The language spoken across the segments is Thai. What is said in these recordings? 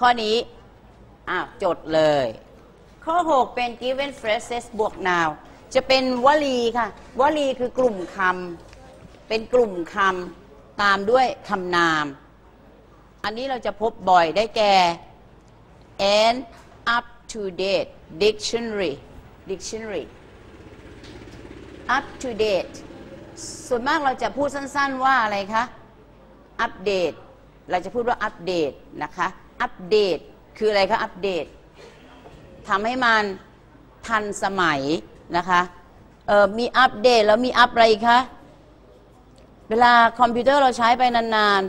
ข้อนี้อ้าวจดเลย ข้อ 6 เป็น given phrases บวก now จะเป็นวลีค่ะ วลีคือกลุ่มคำเป็นกลุ่มคำตามด้วยคำนาม อันนี้เราจะพบบ่อยได้แก่ and up to date dictionary dictionary up to date ส่วนมากเราจะพูดสั้น ๆ ว่าอะไรคะ อัปเดต เราจะพูดว่าอัปเดตนะคะ อัปเดต คืออะไรคะอัปเดตทำให้มันทันสมัยนะคะเออมีอัปเดตแล้วมีอัปอะไรอีกคะ เวลาคอมพิวเตอร์เราใช้ไปนาน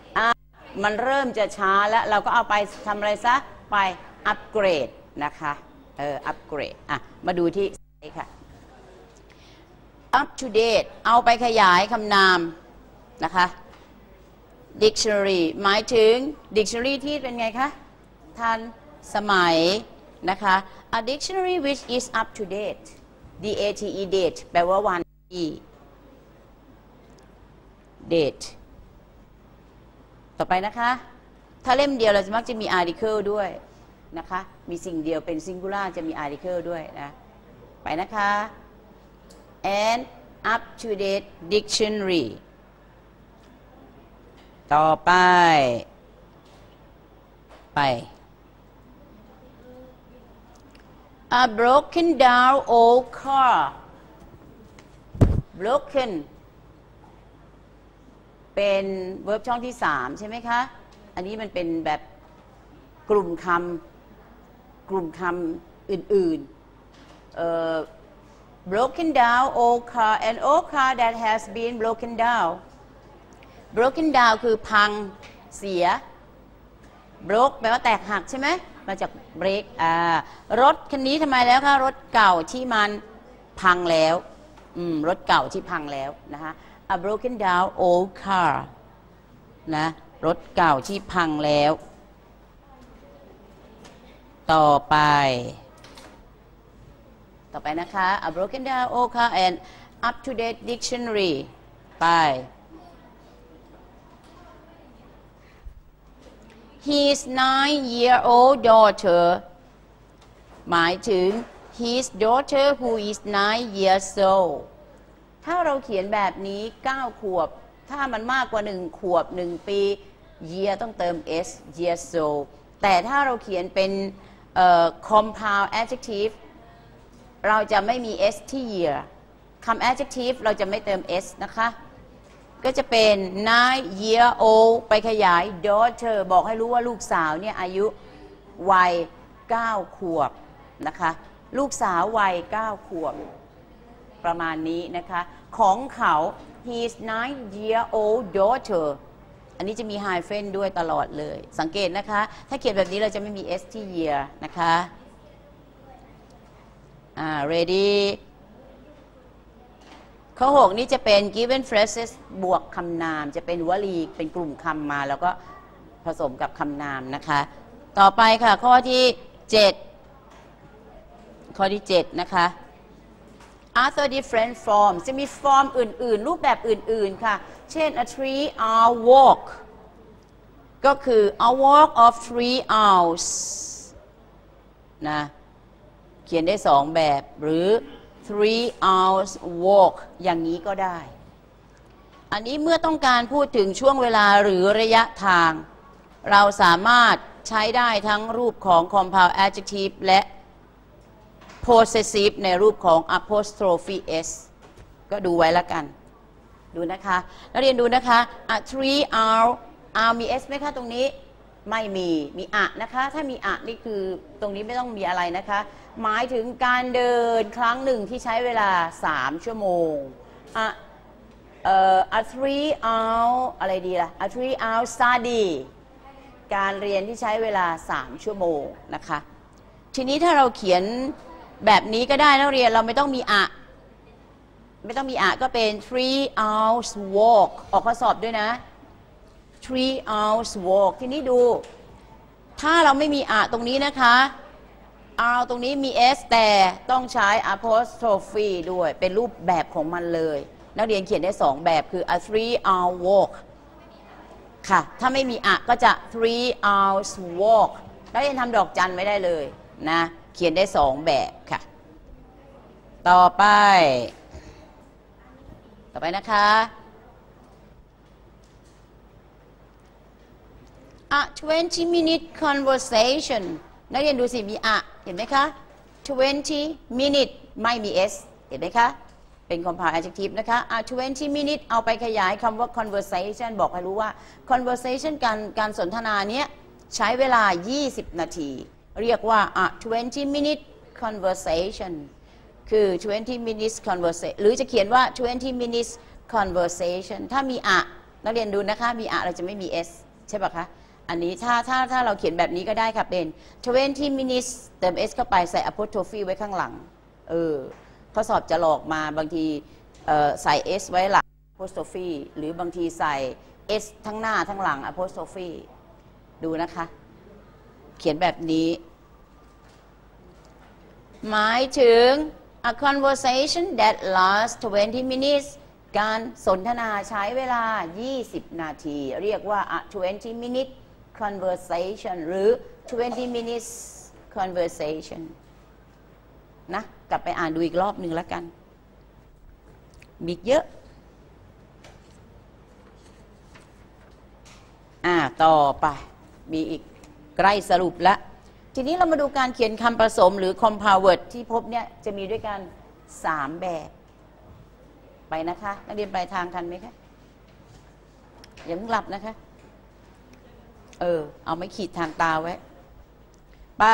ๆ มันเริ่มจะช้าแล้วเราก็เอาไปทำอะไรซะ ไปอัปเกรดนะคะเอออัปเกรดอะมาดูที่นี่ค่ะ up to date เอาไปขยายคำนามนะคะ dictionary หมายถึง dictionary ที่เป็นไงคะทันสมัยนะคะ a dictionary which is up to date d a t e date แปลว่าวันที่ date ต่อไปนะคะ ถ้าเล่มเดียวเราจะมักจะมี article ด้วยนะคะ มีสิ่งเดียวเป็น singular จะมี article ด้วยนะ ไปนะคะ and up to date dictionary ต่อไป ไป a broken down old car broken เป็นเวิร์บช่องที่3ใช่ไหมคะ อันนี้มันเป็นแบบกลุ่มคำกลุ่มคำอื่นๆเอ่อ broken down old car an old car that has been broken down broken down คือพังเสีย broke แปลว่าแตกหักใช่ไหมมาจาก break อ่ารถคันนี้ทำไมแล้วคะรถเก่าที่มันพังแล้วอืมรถเก่าที่พังแล้วนะคะ a broken down old car นะรถเก่าที่พังแล้ว ต่อไป ต่อไปนะคะ a broken down old car and up to date dictionary ไป his nine year old daughter หมายถึง his daughter who is nine years old ถ้าเราเขียนแบบนี้ 9 ขวบ ถ้ามันมากกว่า 1 ขวบ 1 ปี year ต้องเติม s years old แต่ถ้าเราเขียนเป็น compound adjective เราจะไม่มี s ที่ year คำ adjective เราจะไม่เติม s นะคะ ก็จะเป็น nine year old ไปขยาย daughter บอกให้รู้ว่าลูกสาวเนี่ยอายุวัย 9 ขวบนะคะ ลูกสาววัย 9 ขวบ ประมาณนี้นะคะ ของเขา his nine year old daughter อันนี้จะมี hyphen ด้วยตลอดเลย สังเกตนะคะ ถ้าเขียนแบบนี้เราจะไม่มี s ที่ year นะคะ อ่า ready ข้อ6นี่จะเป็น given phrases บวกคำนาม จะเป็นวลีเป็นกลุ่มคำมา แล้วก็ผสมกับคำนามนะคะ ต่อไปค่ะ ข้อที่ 7 ข้อที่ 7 นะคะ other different forms จะมีฟอร์มอื่น ๆ รูปแบบอื่น ๆ ค่ะ เช่น a three hour walk ก็คือ a walk of three hours นะ เขียนได้สองแบบหรือ three hours walk อย่างนี้ก็ได้ อันนี้เมื่อต้องการพูดถึงช่วงเวลาหรือระยะทาง เราสามารถใช้ได้ทั้งรูปของ compound adjective และ possessive ในรูปของ apostrophe s ก็ดูไว้ล้วกัน ดูนะคะนักเรียนดูนะคะ a three hour hour มี s ไหมคะตรงนี้ ไม่มีมีอะนะคะ ถ้ามีอะนี่คือตรงนี้ไม่ต้องมีอะไรนะคะ หมายถึงการเดินครั้งหนึ่งที่ใช้เวลา 3 ชั่วโมงอะเอ่อ a three hour อะไรดีล่ะ a three hour study การเรียนที่ใช้เวลา 3 ชั่วโมงนะคะ ทีนี้ถ้าเราเขียนแบบนี้ก็ได้นักเรียนเราไม่ต้องมีอะ ไม่ต้องมีอะก็เป็น three hours walk ออกข้อสอบด้วยนะ three hours walk ทีนี้ดู ถ้าเราไม่มีอะตรงนี้นะคะ r ตรงนี้มี s แต่ต้องใช้ apostrophe ด้วย เป็นรูปแบบของมันเลย นักเรียนเขียนได้สองแบบคือ a three hour walk ค่ะ ถ้าไม่มีอะก็จะ three hours walk แล้วยังทำดอกจันไม่ได้เลยนะ เขียนได้สองแบบค่ะ ต่อไป ต่อไปนะคะ a 20 minute conversation นักเรียนดูสิมีอะเห็นไหมคะ 20 minute ไม่มี s เห็นไหมคะ เป็น compound adjective นะคะ a 20 minute เอาไปขยายคำว่า conversation บอกให้รู้ว่า conversation การการสนทนาเนี้ยใช้เวลา 20 นาที เรียกว่า a 20 minute conversation คือ 20 minutes conversation หรือจะเขียนว่า 20 minutes conversation ถ้ามีอะนักเรียนดูนะคะ มีอะเราจะไม่มี s ใช่ปะคะ อันนี้ถ้าถ้าถ้าเราเขียนแบบนี้ก็ได้ค่ะเป็น 20 minutes เติม s เข้าไปใส่ apostrophe ไว้ข้างหลัง เออข้อสอบจะหลอกมาบางทีเอ่อใส่ s ไว้หลัง apostrophe หรือบางทีใส่ s ทั้งหน้าทั้งหลัง apostrophe ดูนะคะ เขียนแบบนี้ หมายถึง a conversation that lasts 20 minutes การสนทนาใช้เวลา 20 นาที เรียกว่า a 20 minute conversation หรือ 20 minutes conversation นะ กลับไปอ่านดูอีกรอบหนึ่งแล้วกัน มีเยอะ อ่า ต่อไป มีอีกใกล้สรุปแล้วทีนี้เรามาดูการเขียนคำผสมหรือ compound word ที่พบเนี่ย จะมีด้วยกัน 3 แบบ ไปนะคะ นักเรียนปลายทางทันไหมคะ อย่าเพิ่งหลับนะคะ เออ เอาไม่ขีดทางตาไว้ไป